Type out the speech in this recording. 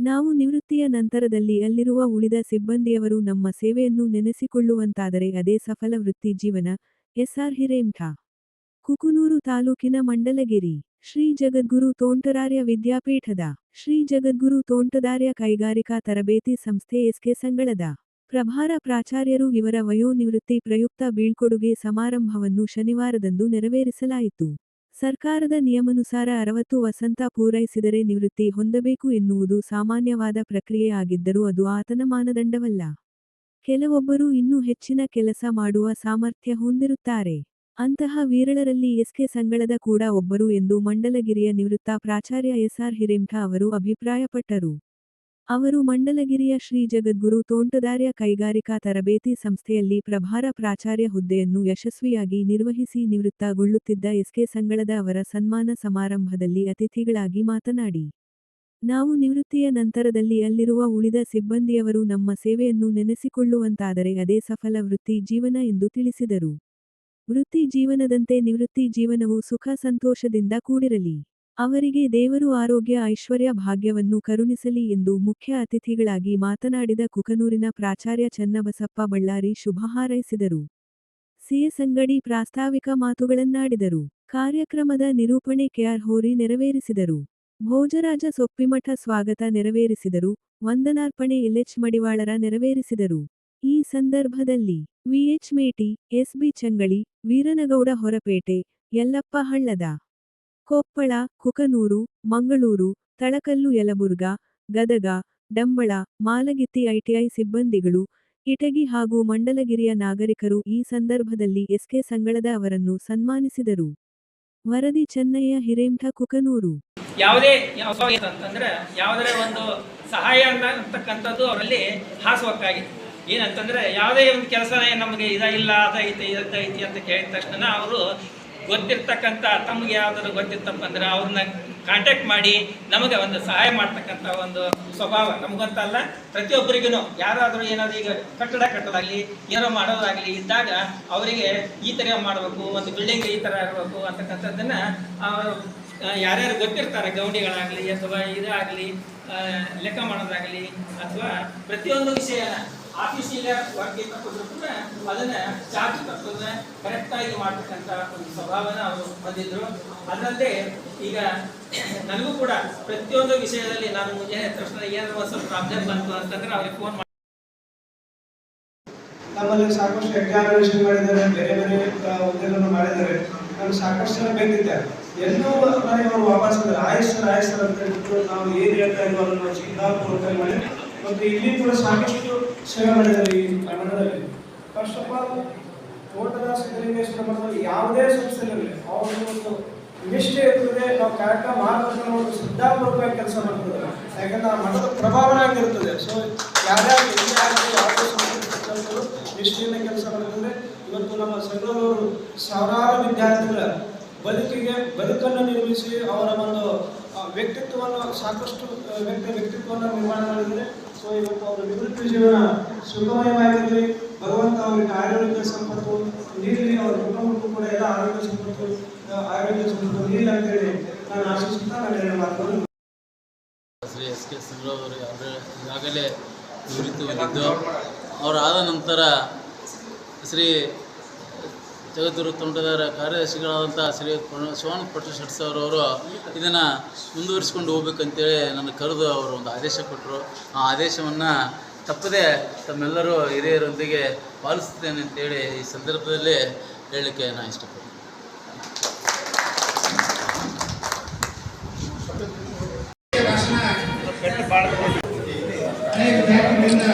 ನಾವು ನಿವೃತ್ತಿಯ ನಂತರದಲ್ಲಿ ಅಲ್ಲಿರುವ ಉಳಿದ ಸಿಬ್ಬಂದಿಯವರು ನಮ್ಮ ಸೇವೆಯನ್ನು ನೆನೆಸಿಕೊಳ್ಳುವಂತಾದರೆ ಅದೇ ಸಫಲ ವೃತ್ತಿ ಜೀವನ. ಎಸ್ಆರ್ ಹಿರೇಮ್ಠ, ಕುಕುನೂರು ತಾಲೂಕಿನ ಮಂಡಲಗಿರಿ, ಶ್ರೀ ಜಗದ್ಗುರು ತೋಂಟರಾರ್ಯ ವಿದ್ಯಾಪೀಠದ, ಶ್ರೀ ಜಗದ್ಗುರು ತೋಂಟದಾರ್ಯ ಕೈಗಾರಿಕಾ ತರಬೇತಿ ಸಂಸ್ಥೆ ಎಸ್ಕೆ ಸಂಗಳದ. ಪ್ರಭಾರ ಪ್ರಾಚಾರ್ಯರು ಇವರ ವಯೋನಿವೃತ್ತಿ ಪ್ರಯುಕ್ತ ಬೀಳ್ಕೊಡುಗೆ ಸಮಾರಂಭವನ್ನು ಶನಿವಾರದಂದು ನೆರವೇರಿಸಲಾಯಿತು. ಸರ್ಕಾರದ ನಿಯಮಾನುಸಾರ ಅರವತ್ತು ವಸಂತ ಪೂರೈಸಿದರೆ ನಿವೃತ್ತಿ ಹೊಂದಬೇಕು ಎನ್ನುವುದು ಸಾಮಾನ್ಯವಾದ ಪ್ರಕ್ರಿಯೆಯಾಗಿದ್ದರೂ ಅದು ಆತನ ಮಾನದಂಡವಲ್ಲ. ಕೆಲವೊಬ್ಬರು ಇನ್ನೂ ಹೆಚ್ಚಿನ ಕೆಲಸ ಮಾಡುವ ಸಾಮರ್ಥ್ಯ ಹೊಂದಿರುತ್ತಾರೆ. ಅಂತಹ ವೀರಳರಲ್ಲಿ ಎಸ್ಕೆ ಸಂಗಳದ ಕೂಡ ಒಬ್ಬರು ಎಂದು ಮಂಡಲಗಿರಿಯ ನಿವೃತ್ತ ಪ್ರಾಚಾರ್ಯ ಎಸ್ಆರ್ ಹಿರೇಮ್ಠ ಅವರು ಅಭಿಪ್ರಾಯಪಟ್ಟರು. ಅವರು ಮಂಡಲಗಿರಿಯ ಶ್ರೀ ಜಗದ್ಗುರು ತೋಂಟದಾರ್ಯ ಕೈಗಾರಿಕಾ ತರಬೇತಿ ಸಂಸ್ಥೆಯಲ್ಲಿ ಪ್ರಭಾರ ಪ್ರಾಚಾರ್ಯ ಹುದ್ದೆಯನ್ನು ಯಶಸ್ವಿಯಾಗಿ ನಿರ್ವಹಿಸಿ ನಿವೃತ್ತಗೊಳ್ಳುತ್ತಿದ್ದ ಎಸ್ಕೆ ಸಂಗಳದ ಅವರ ಸನ್ಮಾನ ಸಮಾರಂಭದಲ್ಲಿ ಅತಿಥಿಗಳಾಗಿ ಮಾತನಾಡಿ, ನಾವು ನಿವೃತ್ತಿಯ ನಂತರದಲ್ಲಿ ಅಲ್ಲಿರುವ ಉಳಿದ ಸಿಬ್ಬಂದಿಯವರು ನಮ್ಮ ಸೇವೆಯನ್ನು ನೆನೆಸಿಕೊಳ್ಳುವಂತಾದರೆ ಅದೇ ಸಫಲ ವೃತ್ತಿ ಜೀವನ ಎಂದು ತಿಳಿಸಿದರು. ವೃತ್ತಿ ಜೀವನದಂತೆ ನಿವೃತ್ತಿ ಜೀವನವು ಸುಖ ಸಂತೋಷದಿಂದ ಕೂಡಿರಲಿ. ಅವರಿಗೆ ದೇವರು ಆರೋಗ್ಯ, ಐಶ್ವರ್ಯ, ಭಾಗ್ಯವನ್ನು ಕರುಣಿಸಲಿ ಎಂದು ಮುಖ್ಯ ಅತಿಥಿಗಳಾಗಿ ಮಾತನಾಡಿದ ಕುಕನೂರಿನ ಪ್ರಾಚಾರ್ಯ ಚನ್ನಬಸಪ್ಪ ಬಳ್ಳಾರಿ ಶುಭ ಹಾರೈಸಿದರು. ಸಿಎಸ್ ಅಂಗಡಿ ಪ್ರಾಸ್ತಾವಿಕ ಮಾತುಗಳನ್ನಾಡಿದರು. ಕಾರ್ಯಕ್ರಮದ ನಿರೂಪಣೆ ಕೆಆರ್ ಹೋರಿ ನೆರವೇರಿಸಿದರು. ಭೋಜರಾಜ ಸೊಪ್ಪಿಮಠ ಸ್ವಾಗತ ನೆರವೇರಿಸಿದರು. ವಂದನಾರ್ಪಣೆ ಎಲ್ಎಚ್ ಮಡಿವಾಳರ ನೆರವೇರಿಸಿದರು. ಈ ಸಂದರ್ಭದಲ್ಲಿ VH Meti SB Changali, Veeranagouda Horapete, Yallappa Hallad Koppal, Kukanur, Mangaluru, Talakallu Yelburga, Gadag, Dambal, Malagitti ITI ಸಿಬ್ಬಂದಿಗಳು, ಇಟಗಿ ಹಾಗೂ ಮಂಡಲಗಿರಿಯ ನಾಗರಿಕರು ಈ ಸಂದರ್ಭದಲ್ಲಿ ಎಸ್ಕೆ ಸಂಗಳದ ಅವರನ್ನು ಸನ್ಮಾನಿಸಿದರು. ವರದಿ ಚೆನ್ನಯ್ಯ, ಹಿರೇಮಠ, ಕುಕನೂರು. ಯಾವುದೇ ಯಾವ ಅಂತಂದ್ರೆ ಯಾವುದೇ ಒಂದು ಸಹಾಯ ಅಂತಕ್ಕಂಥದ್ದು ಅವರಲ್ಲಿ ಹಾಸುವಕ್ಕಾಗಿ ಏನಂತಂದ್ರೆ ಯಾವುದೇ ಒಂದು ಕೆಲಸ ನಮಗೆ ಇದಾಗಿಲ್ಲ ಅದೈತಿ ಇದೈತಿ ಅಂತ ಕೇಳಿದ ತಕ್ಷಣ ಅವರು ಗೊತ್ತಿರ್ತಕ್ಕಂಥ, ತಮಗೆ ಯಾವ್ದಾದ್ರು ಗೊತ್ತಿತ್ತಪ್ಪ ಅಂದ್ರೆ ಅವ್ರನ್ನ ಕಾಂಟ್ಯಾಕ್ಟ್ ಮಾಡಿ ನಮಗೆ ಒಂದು ಸಹಾಯ ಮಾಡ್ತಕ್ಕಂಥ ಒಂದು ಸ್ವಭಾವ ನಮಗಂತಲ್ಲ. ಪ್ರತಿಯೊಬ್ಬರಿಗೂ ಯಾರಾದರೂ ಏನಾದರೂ ಈಗ ಕಟ್ಟಡ ಕಟ್ಟೋದಾಗಲಿ, ಏನೋ ಮಾಡೋದಾಗಲಿ ಇದ್ದಾಗ ಅವರಿಗೆ ಈ ಥರ ಮಾಡಬೇಕು, ಒಂದು ಬಿಲ್ಡಿಂಗ್ ಈ ಥರ ಇರಬೇಕು ಅಂತಕ್ಕಂಥದ್ದನ್ನು ಅವರು ಯಾರ್ಯಾರು ಗೊತ್ತಿರ್ತಾರೆ ಗೌಂಡಿಗಳಾಗಲಿ ಅಥವಾ ಇದಾಗಲಿ ಲೆಕ್ಕ ಮಾಡೋದಾಗಲಿ ಅಥವಾ ಪ್ರತಿಯೊಂದು ವಿಷಯನ ಆಫೀಸಿಯಲ್ ವರ್ಕ್ ತಪ್ಪಿದ್ರು ಕೂಡ ಅದನ್ನ ಚಾರ್ಜ್ ಕರೆಕ್ಟ್ ಕರೆಕ್ಟಾಗಿ ಮಾಡ್ತಕ್ಕಂತ ಒಂದು ಸ್ವಭಾವನ ಅವರು ಹೊಂದಿದ್ರು ಅದಲ್ಲದೆ ಈಗ ನನಗೂ ಕೂಡ ಪ್ರತಿಯೊಂದು ವಿಷಯದಲ್ಲಿ ನಾನು ಮುಂಜಾನೆ ತಕ್ಷಣ ಏನಾದ್ರು ಸ್ವಲ್ಪ ಪ್ರಾಬ್ಲಮ್ ಬಂತು ಅಂತಂದ್ರೆ ಅವ್ರಿಗೆ ಫೋನ್ ಮಾಡಿ. ನಮ್ಮಲ್ಲಿ ಸಾಕಷ್ಟು ಎಕ್ಸಾಮಿನೇಷನ್ ಮಾಡಿದ್ದಾರೆ, ಬೇರೆ ಬೇರೆ ಉದ್ಯೋಗವನ್ನು ಮಾಡಿದ್ದಾರೆ. ನಾನು ಸಾಕಷ್ಟು ಜನ ಬೇಕಿದ್ದಾರೆ ಎಲ್ಲೋ ನನಗೆ ಅವರು ವಾಪಸ್ ಆಯ್ಸರ್ ಆಯ್ಸರ್ ಸರ್ ಅಂತ ಹೇಳ್ಬಿಟ್ಟು ನಾವು ಏನು ಹೇಳ್ತಾ ಇದ್ವೋ ಅದನ್ನು ಚಿಂತಾಪೂರ್ವಕ ಮಾಡಿ ಮತ್ತು ಇಲ್ಲಿ ಕೂಡ ಸಾಕಷ್ಟು ಸೇವೆ ಮಾಡಿದ್ದಾರೆ ಈ ಕನ್ನಡದಲ್ಲಿ ಫಸ್ಟ್ ಆಫ್ ಆಲ್ ತೋಟದ ಸಿದ್ದಲಿಂಗೇಶ್ವರ ಮಠದಲ್ಲಿ ಯಾವುದೇ ಸಂಸ್ಥೆಯಲ್ಲಿ. ಅವರು ಒಂದು ನಿಷ್ಠೆ ಇರ್ತದೆ, ನಾವು ಕರೆಕ್ಟಾಗಿ ಮಾರ್ಗದರ್ಶನ ಒಂದು ಸಿದ್ಧಾಂತವಾಗಿ ಕೆಲಸ ಮಾಡ್ತಿದ್ದಾರೆ. ಯಾಕಂದ್ರೆ ಆ ಮಠದ ಪ್ರಭಾವನೆ ಆಗಿರ್ತದೆ. ಸೊ ಯಾರ್ಯಾರು ಯಾವುದೇ ಸಂಸ್ಥೆ ನಿಷ್ಠೆಯಿಂದ ಕೆಲಸ ಮಾಡಿದ್ರೆ ಇವತ್ತು ನಮ್ಮ ಸಂಘದವರು ಸಾವಿರಾರು ವಿದ್ಯಾರ್ಥಿಗಳ ಬದುಕಿಗೆ, ಬದುಕನ್ನು ನಿರ್ಮಿಸಿ ಅವರ ಒಂದು ವ್ಯಕ್ತಿತ್ವವನ್ನು ಸಾಕಷ್ಟು ವ್ಯಕ್ತಿ, ವ್ಯಕ್ತಿತ್ವವನ್ನು ನಿರ್ಮಾಣ ಮಾಡಿದರೆ ಸೊ ಇವತ್ತು ಅವರ ನಿವೃತ್ತಿ ಜೀವನ ಸುಖಮಯವಾಗಿರಲಿ. ಭಗವಂತ ಅವರಿಗೆ ಆರೋಗ್ಯ ಸಂಪತ್ತು ನೀಡಲಿ ಅವರ ಕುಟುಂಬಕ್ಕೂ ಕೂಡ ಎಲ್ಲ ಆರೋಗ್ಯ ಸಂಪತ್ತು ಆರೋಗ್ಯ ಸಂಪತ್ತು ನೀಡಲಿ ಅಂತೇಳಿ ನಾನು ಆಶಿಸುತ್ತಾ ನಾನು ಎರಡು ಮಾತುಗಳನ್ನು ಶ್ರೀ ಎಸ್ ಕೆ ಸಿಂಗ್ರವರು ಈಗಾಗಲೇ ನಿವೃತ್ತಿ ಹೊಂದಿದ್ದು ಅವರಾದ ನಂತರ ಶ್ರೀ ಜಗದ್ಗುರು ತೋಂಟದಾರ ಕಾರ್ಯದರ್ಶಿಗಳಾದಂಥ ಶ್ರೀ ಶಿವಾನಂದ ಪಟ್ಟು ಶೆಟ್ಟಿ ಸರ್ ಅವರು ಇದನ್ನು ಮುಂದುವರಿಸ್ಕೊಂಡು ಹೋಗ್ಬೇಕಂತೇಳಿ ನನ್ನ ಕರೆದು ಅವರು ಒಂದು ಆದೇಶ ಕೊಟ್ಟರು. ಆ ಆದೇಶವನ್ನು ತಪ್ಪದೇ ತಮ್ಮೆಲ್ಲರೂ ಹಿರಿಯರೊಂದಿಗೆ ಪಾಲಿಸ್ತೇನೆ ಅಂತೇಳಿ ಈ ಸಂದರ್ಭದಲ್ಲಿ ಹೇಳಲಿಕ್ಕೆ ನಾನು ಇಷ್ಟಪಡ್ತೀನಿ. ಬ್ಯಾಂಕ್ಗಳಿಂದ